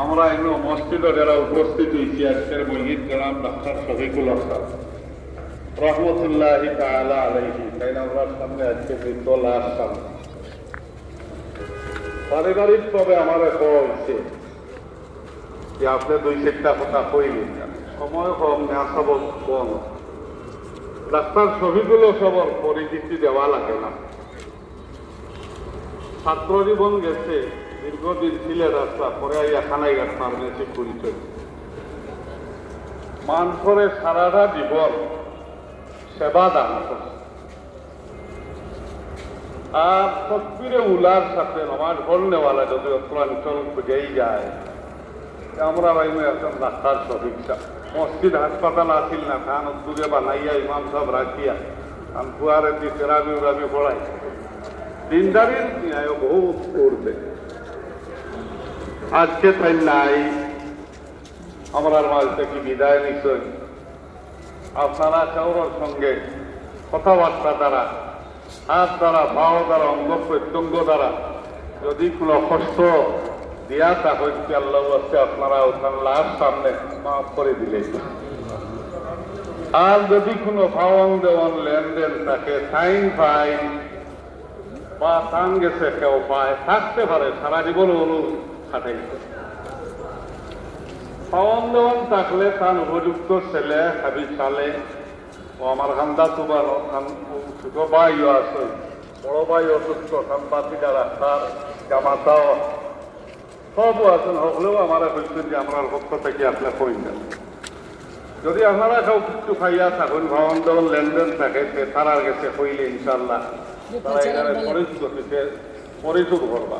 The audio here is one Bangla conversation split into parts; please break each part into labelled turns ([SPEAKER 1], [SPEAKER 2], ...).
[SPEAKER 1] আমরা এগুলো মসজিদে যারা উপস্থিত হয়েছি, আজকের মহিদ কেরাম ডাক্তার শফিকুল হাসান রহমতুল্লাহ না সামনে আজকে সামনে। পারিবারিক ভাবে আমার হয়েছে যে আপনি দুই চারটা কথা কইলেন। সময় কম নেশাব কম ডাক্তার ছবিগুলো সবার পরিচিতি দেওয়া লাগে না। ছাত্র জীবন গেছে দীর্ঘদিন ছিলে রাস্তা পরে আইয়া খানাই ঘাট ফার্মেসি পরিচয় মানসরে সারাটা জীবন সেবা দান। আর তকবিরে উলার সাথে নমাজ পড়নেওয়ালা যদি অঞ্চল খুঁজেই যায়। আমরা ভাইমে এখন ডাক্তার সহিংসা মসজিদ হাসপাতাল আসিল না খান উদ্যোগে বানাইয়া ইমাম সব রাখিয়া আমি ফুয়ারে দি সেরাবি উরাবি পড়াই দিনদারির বহুত করবে আজকে তাই নাই। আমার মাঝ থেকে বিদায় নিশ্চয়? আপনারা চৌরর সঙ্গে কথাবার্তা দ্বারা হাত দ্বারা ভাও দ্বারা অঙ্গ প্রত্যঙ্গ দ্বারা যদি কোনো কষ্ট দিয়া তা হচ্ছে আল্লাহ আছে আপনারা ওখান লাভ সামনে মাফ করে দিলে। আর যদি কোনো ভাওয়ান দেওয়ান লেনদেন থাকে, সাইন ফাইন বা সান গেছে কেউ পায়, থাকতে পারে, সারা জীবন অনু খাটাইছে পাওয়ান দেওয়ান থাকলে তার উপযুক্ত ছেলে হাবি চালে ও আমার খান্দা তুবার ভাইও আছে, বড় ভাই অসুস্থ সাম্পাতিকা রাস্তার জামাতাও সব আছেন হলেও আমার বলছেন যে আমার পক্ষ থেকে আপনি কই না যদি আপনারা কেউ কিছু খাইয়া থাকুন ভবন দেওয়ান লেনদেন থাকে সে তারার গেছে কইলে ইনশাল্লাহ তারা এখানে পরিচিত হইতে পরিশোধ করবা।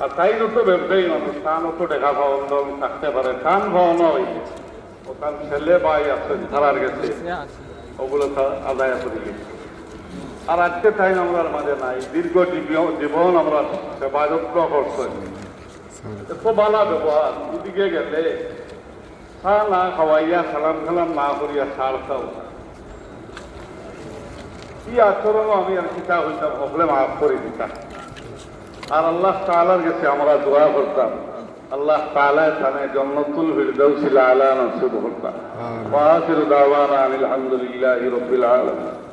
[SPEAKER 1] আর তাই তো ব্যবসায়ী মানুষ তান তো দেখা ভবন দেওয়ান থাকতে পারে তান ভবন হইলে ও তার ছেলে ভাই আছে তারার গেছে ওগুলো আদায় করে। গেছে আর আজকে তাই আমরা মাঝে নাই। দীর্ঘ জীবন- জীবন আমরা সেবা যত্ন করছি। এত বালা ব্যবহার ওদিকে গেলে চা না খাওয়াইয়া সালাম সালাম না করিয়া সার খাও কি আচরণ আমি আর কিতা হইতাম হকলে মাফ করে দিতাম আর আল্লাহ তাআলার কাছে আমরা দোয়া করতাম আল্লাহ তাআলা থানে জন্নতুল ফিরদাউসিল আলা নসিব করতাম ওয়া আখিরু দাওয়ানা আনিল হামদুলিল্লাহি রাব্বিল আলামিন